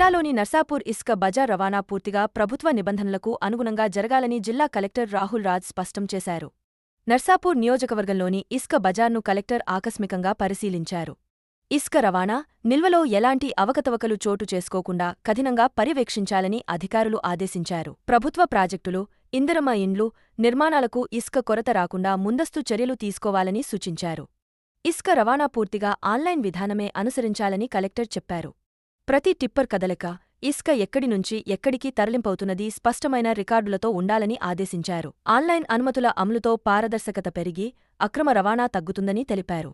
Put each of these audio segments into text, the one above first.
జిల్లాలోని నర్సాపూర్ ఇసుక బజార్ రవాణా పూర్తిగా ప్రభుత్వ నిబంధనలకు అనుగుణంగా జరగాలని జిల్లా కలెక్టర్ రాహుల్ రాజ్ స్పష్టం చేశారు. నర్సాపూర్ నియోజకవర్గంలోని ఇసుక బజార్ను కలెక్టర్ ఆకస్మికంగా పరిశీలించారు. ఇసుక రవాణా నిల్వలో ఎలాంటి అవకతవకలు చోటు చేసుకోకుండా కఠినంగా పర్యవేక్షించాలని అధికారులు ఆదేశించారు. ప్రభుత్వ ప్రాజెక్టులు ఇందిరమ ఇండ్లు నిర్మాణాలకు ఇసుక కొరత రాకుండా ముందస్తు చర్యలు తీసుకోవాలని సూచించారు. ఇసుక రవాణా పూర్తిగా ఆన్లైన్ విధానమే అనుసరించాలని కలెక్టర్ చెప్పారు. ప్రతి టిప్పర్ కదలిక ఇసుక ఎక్కడి నుంచి ఎక్కడికి తరలింపవుతున్నది స్పష్టమైన రికార్డులతో ఉండాలని ఆదేశించారు. ఆన్లైన్ అనుమతుల అమలుతో పారదర్శకత పెరిగి అక్రమ రవాణా తగ్గుతుందని తెలిపారు.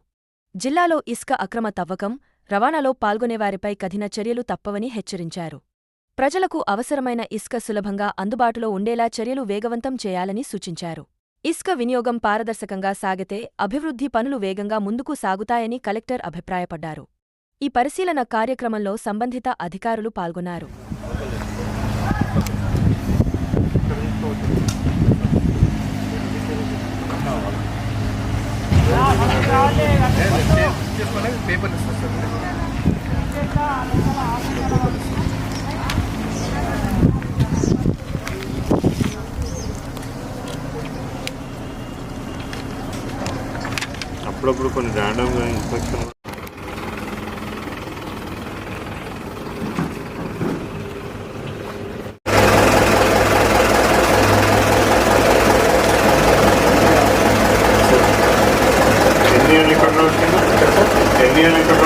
జిల్లాలో ఇసుక అక్రమ తవ్వకం రవాణాలో పాల్గొనేవారిపై కఠిన చర్యలు తప్పవని హెచ్చరించారు. ప్రజలకు అవసరమైన ఇసుక సులభంగా అందుబాటులో ఉండేలా చర్యలు వేగవంతం చేయాలని సూచించారు. ఇసుక వినియోగం పారదర్శకంగా సాగితే అభివృద్ధి పనులు వేగంగా ముందుకు సాగుతాయని కలెక్టర్ అభిప్రాయపడ్డారు. ఈ పరిశీలన కార్యక్రమంలో సంబంధిత అధికారులు పాల్గొన్నారు. అప్పుడప్పుడు కొన్ని ర్యాండమ్గా ఇన్స్పెక్షన్ ఎన్ని ఏళ్ళు ఇక్కడ వచ్చిందా ఎన్ని ఏళ్ళు ఇక్కడ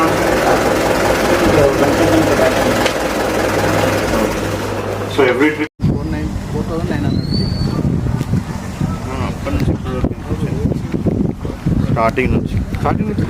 so every trip four nine four thousand nine hundred అప్పటి నుంచి. స్టార్టింగ్ నుంచి. స్టార్టింగ్ నుంచి.